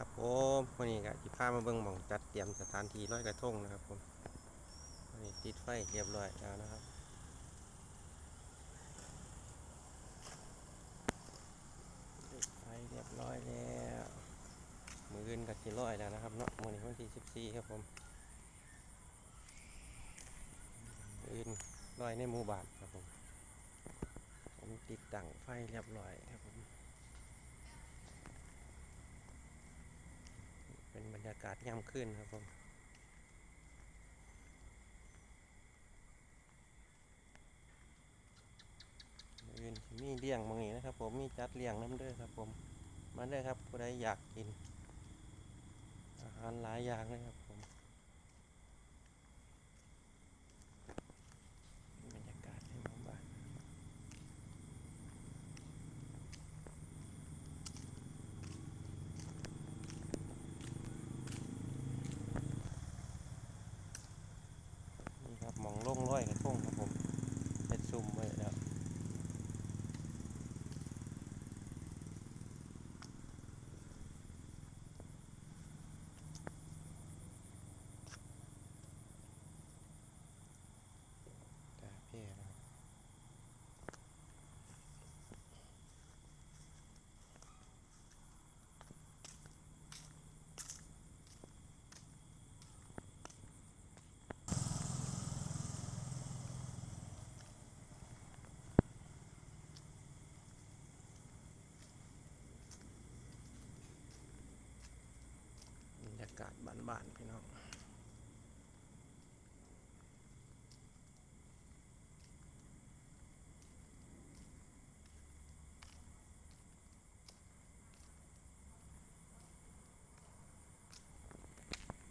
ครับผมวันนี้ก็สิพามาเบิ่งหม่องจัดเตรียมสถานที่ลอยกระทงนะครับผมวันนี้ติดไฟเรียบร้อยแล้วนะครับติดไฟเรียบร้อยแล้วมืออื่นก็สิร้อยแล้วนะครับเนาะมื้อนี้วันที่14ครับผมมืออื่นร้อยในหมู่บ้านครับผมผมติดตั้งไฟเรียบร้อยครับผม เป็นบ รยากาศย่ำขึ้นครับผมอื่นมีเลี้ยงบางนี้นะครับ ผมมีจัดเลี้ยงน้ำเด้อครับ ผมมาเด้อครับผู้ใดอยากกิน อาหารหลายอย่างเลยครับรรยากาศในหมู่บ้านนี่ ครับมองโล่งร้อยกระทงครับผมเป็นซุ่มไว้แล้ว กาเฟ่นะครับบรรยากาศบ้านๆพี่น้อง